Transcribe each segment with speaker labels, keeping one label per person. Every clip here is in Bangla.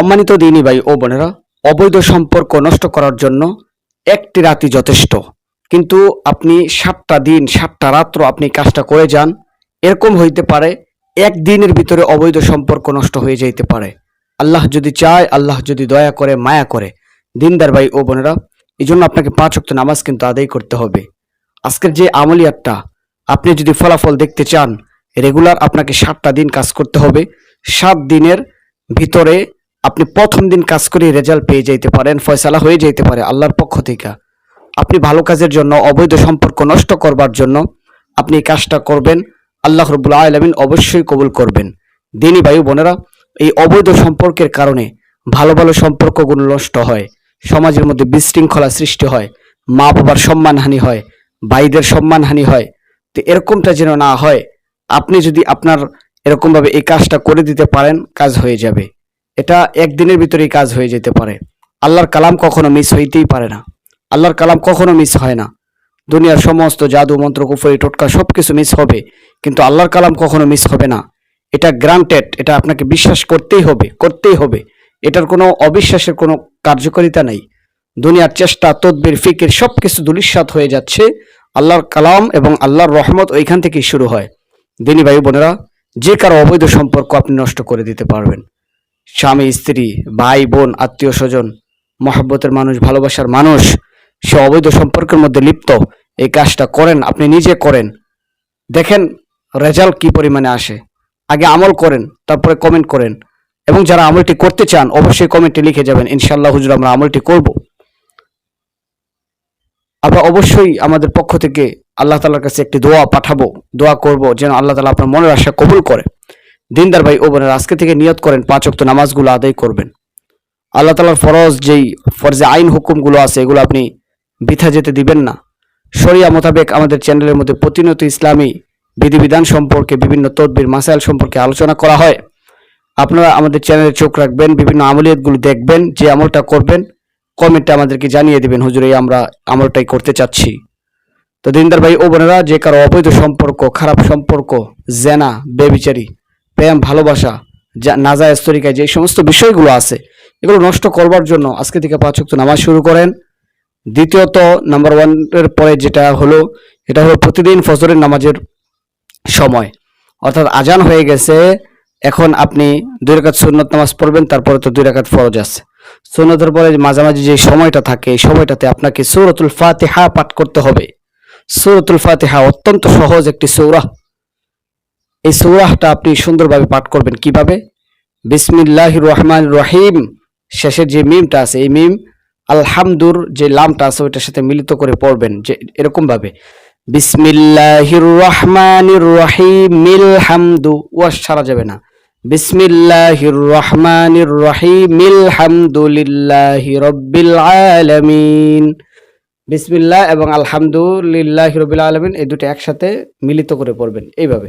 Speaker 1: সম্মানিত দিনী ভাই ও বোনেরা, অবৈধ সম্পর্ক নষ্ট করার জন্য একটি রাতি যথেষ্ট। কিন্তু আপনি সাতটা দিন, সাতটা রাত্র আপনি কাজটা করে যান, এরকম হইতে পারে একদিনের ভিতরে অবৈধ সম্পর্ক নষ্ট হয়ে যাইতে পারে। আল্লাহ যদি চায়, আল্লাহ যদি দয়া করে, মায়া করে। দিনদার ভাই ও বোনেরা এই জন্য আপনাকে পাঁচ ওয়াক্ত নামাজ কিন্তু আদায় করতে হবে। আজকের যে আমলিয়াতটা, আপনি যদি ফলাফল দেখতে চান, রেগুলার আপনাকে সাতটা দিন কাজ করতে হবে। সাত দিনের ভিতরে আপনি প্রথম দিন কাজ করে রেজাল্ট পেয়ে যাইতে পারেন, ফয়সালা হয়ে যাইতে পারে আল্লাহর পক্ষ থেকে। আপনি ভালো কাজের জন্য, অবৈধ সম্পর্ক নষ্ট করবার জন্য আপনি এই কাজটা করবেন, আল্লাহ রবুল্লা আলমিন অবশ্যই কবুল করবেন। দিনী বায়ু বোনেরা, এই অবৈধ সম্পর্কের কারণে ভালো ভালো সম্পর্কগুলো নষ্ট হয়, সমাজের মধ্যে বিশৃঙ্খলা সৃষ্টি হয়, মা বাবার সম্মানহানি হয়, ভাইদের সম্মানহানি হয়। তো এরকমটা যেন না হয়, আপনি যদি আপনার এরকমভাবে এই কাজটা করে দিতে পারেন, কাজ হয়ে যাবে। এটা একদিনের ভিতরেই কাজ হয়ে যেতে পারে। আল্লাহর কালাম কখনো মিস হইতেই পারে না। আল্লাহর কালাম কখনো মিস হয় না। দুনিয়ার সমস্ত জাদু, মন্ত্র, কুফরি, টোটকা সব কিছু মিস হবে, কিন্তু আল্লাহর কালাম কখনো মিস হবে না। এটা গ্রান্টেড এটা আপনাকে বিশ্বাস করতেই হবে করতেই হবে। এটার কোনো অবিশ্বাসের কোনো কার্যকারিতা নেই। দুনিয়ার চেষ্টা, তদবির, ফিকির সব কিছু দুলিশ্বাত হয়ে যাচ্ছে। আল্লাহর কালাম এবং আল্লাহর রহমত ওইখান থেকেই শুরু হয়। দিনী ভাই বোনেরা, যে কারও অবৈধ সম্পর্ক আপনি নষ্ট করে দিতে পারবেন। স্বামী, স্ত্রী, ভাই, বোন, আত্মীয় স্বজন, মহাব্বতের মানুষ, ভালোবাসার মানুষ, সে অবৈধ সম্পর্কের মধ্যে লিপ্ত, এই কাজটা করেন, আপনি নিজে করেন। দেখেন রেজাল্ট কি পরিমাণে আসে। আগে আমল করেন, তারপরে কমেন্ট করেন। এবং যারা আমলটি করতে চান, অবশ্যই কমেন্টে লিখে যাবেন ইনশাল্লাহ হুজুর, আমরা আমলটি করব। আমরা অবশ্যই আমাদের পক্ষ থেকে আল্লাহ তালার কাছে একটি দোয়া পাঠাবো, দোয়া করব, যেন আল্লাহ তালা আপনার মনের আশা কবুল করে। দিনদার ভাই ও বোনের আজকে থেকে নিয়ত করেন পাঁচ অক্ত নামাজগুলো আদায় করবেন। আল্লাহ তালার ফরজ যেই ফরজে আইন হুকুমগুলো আছে, এগুলো আপনি বৃথা যেতে দিবেন না। শরিয়া মোতাবেক আমাদের চ্যানেলের মধ্যে প্রতিনিয়ত ইসলামী বিধিবিধান সম্পর্কে, বিভিন্ন তদবির, মাসাইল সম্পর্কে আলোচনা করা হয়। আপনারা আমাদের চ্যানেলে চোখ রাখবেন, বিভিন্ন আমলিয়াতগুলো দেখবেন, যে আমলটা করবেন, কমেন্টে আমাদেরকে জানিয়ে দিবেন, হুজুর আমরা আমলটাই করতে চাচ্ছি। তো দিনদার ভাই ও বোনেরা যে কারও অবৈধ সম্পর্ক, খারাপ সম্পর্ক, জেনা, বেবিচারি প্রেম, ভালোবাসা, যা নাজায়জ তরিকায় যে সমস্ত বিষয়গুলো আছে, এগুলো নষ্ট করবার জন্য আজকে থেকে পাঁচ ওয়াক্ত নামাজ শুরু করেন। দ্বিতীয়ত, নাম্বার ওয়ানের পরে যেটা হলো, এটা হলো প্রতিদিন ফজরের নামাজের সময়। অর্থাৎ আজান হয়ে গেছে, এখন আপনি দুই রাকাত সুন্নত নামাজ পড়বেন, তারপরে তো দুই রাকাত ফরজ আছে। সুন্নতের পরে মাঝামাঝি যে সময়টা থাকে, এই সময়টাতে আপনাকে সূরাতুল ফাতিহা পাঠ করতে হবে। সূরাতুল ফাতিহা অত্যন্ত সহজ একটি সূরা। এই সূরাটা আপনি সুন্দরভাবে পাঠ করবেন। কীভাবে? বিসমিল্লাহির রহমান রহিম। শেষের যে মিমটা আছে, এই মিম আলহামদুর যে লামটা আছে, ওইটার সাথে মিলিত করে পড়বেন যে এরকম ভাবে বিসমিল্লাহির রহমানির রহিম মিল হামদু ওয়াস ছাড়া যাবে না। বিসমিল্লাহির রহমানির রহিম মিল হামদুলিল্লাহি রব্বিল আলামিন। বিসমিল্লাহ এবং আলহামদুলিল্লাহ রবিল আলমিন, এই দুটো একসাথে মিলিত করে পড়বেন। এইভাবে।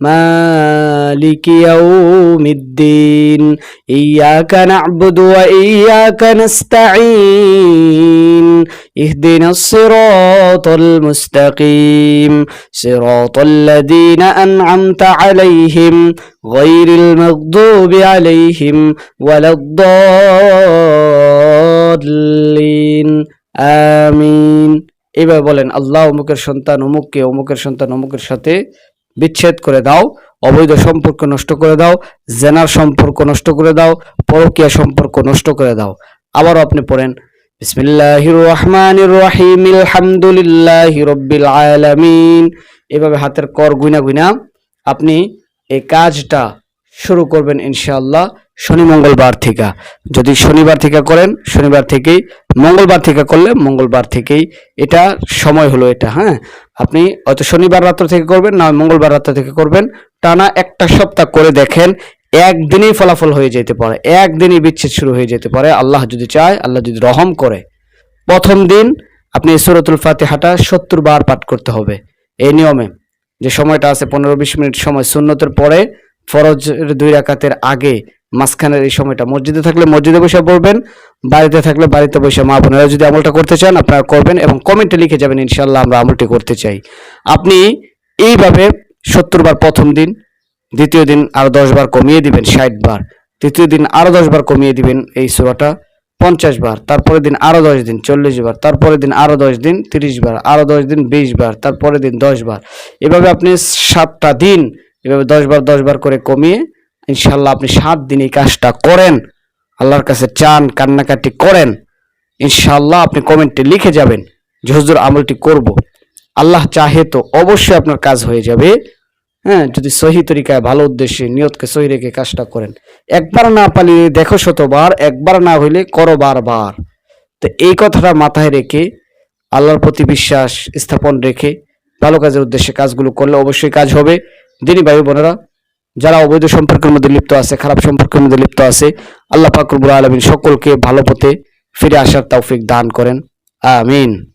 Speaker 1: مالك يوم الدين إياك نعبد وإياك نستعين اهدنا الصراط المستقيم صراط الذين أنعمت عليهم غير المغضوب عليهم ولا الضالين آمين এবার বলেন আল্লাহ অমুকের সন্তান অমুককে অমুকের সন্তান অমুকের সাথে বিচ্ছেদ করে দাও, অবৈধ সম্পর্ক নষ্ট করে দাও, জেনার সম্পর্ক নষ্ট করে দাও, পরকীয়া সম্পর্ক নষ্ট করে দাও। আবারও আপনি পড়েন, বিসমিল্লাহির রহমানির রহিম, আলহামদুলিল্লাহি রব্বিল আলামিন। এভাবে হাতের কর গুইনা গুইনা আপনি এই কাজটা শুরু করবেন ইনশাআল্লাহ। শনি, মঙ্গলবার থেকে। যদি শনিবার থেকে করেন, শনিবার থেকেই, মঙ্গলবার থেকে করলে মঙ্গলবার থেকেই এটা সময় হলো এটা হ্যাঁ? আপনি হয়তো শনিবার রাত্র থেকে করবেন, না মঙ্গলবার রাত্র থেকে করবেন, টানা একটা সপ্তাহ করে দেখেন, একদিনেই ফলাফল হয়ে যেতে পারে, একদিনই বিচ্ছেদ শুরু হয়ে যেতে পারে। আল্লাহ যদি চায়, আল্লাহ যদি রহম করে। প্রথম দিন আপনি সুরতুল ফাতিহাটা সত্তর বার পাঠ করতে হবে। এই নিয়মে যে সময়টা আছে, পনেরো, বিশ মিনিট সময়, সুন্নতের পরে ফরজের দুই রাকাতের আগে মাঝখানের এই সময়টা। মসজিদে থাকলে মসজিদে বসে পড়বেন, বাড়িতে থাকলে বাড়িতে বসে। মা বোনেরা যদি আমলটা করতে চান, আপনারা করবেন এবং কমেন্টে লিখে যাবেন ইনশাল্লাহ আমরা আমলটি করতে চাই। আপনি এইভাবে সত্তর বার প্রথম দিন, দ্বিতীয় দিন আরও দশ বার কমিয়ে দিবেন, ষাট বার। তৃতীয় দিন আরও দশ বার কমিয়ে দিবেন এই সুরাটা, পঞ্চাশ বার। তারপরের দিন আরও দশ দিন, চল্লিশ বার। তারপরের দিন আরও দশ দিন, তিরিশ বার। আরও দশ দিন, বিশ বার। তারপরের দিন দশ বার। এভাবে আপনি সাতটা দিন, এভাবে দশ বার দশ বার করে কমিয়ে ইনশাল্লাহ আপনি সাত দিন এই কাজটা করেন, আল্লাহর কাছে চান, কান্নাকাটি করেন ইনশাল্লাহ আপনি কমেন্টে লিখে যাবেন যে, হুজুর, আমলটি করব। আল্লাহ চাহে তো অবশ্যই আপনার কাজ হয়ে যাবে। হ্যাঁ যদি সহি তরিকায়, ভালো উদ্দেশ্যে, নিয়তকে সহি রেখে কাজটা করেন। একবার না পালিয়ে দেখো শতবার, একবার না হইলে করো বারবার। তো এই কথাটা মাথায় রেখে, আল্লাহর প্রতি বিশ্বাস স্থাপন রেখে, ভালো কাজের উদ্দেশ্যে কাজগুলো করলে অবশ্যই কাজ হবে। দিনী ভাই বোনেরা যারা অবৈধ সম্পর্কের মধ্যে লিপ্ত আছে, খারাপ সম্পর্কের মধ্যে লিপ্ত আছে, আল্লাহ পাকুর আলমিন সকলকে ভালো পথে ফিরে আসার তৌফিক দান করেন। আমিন।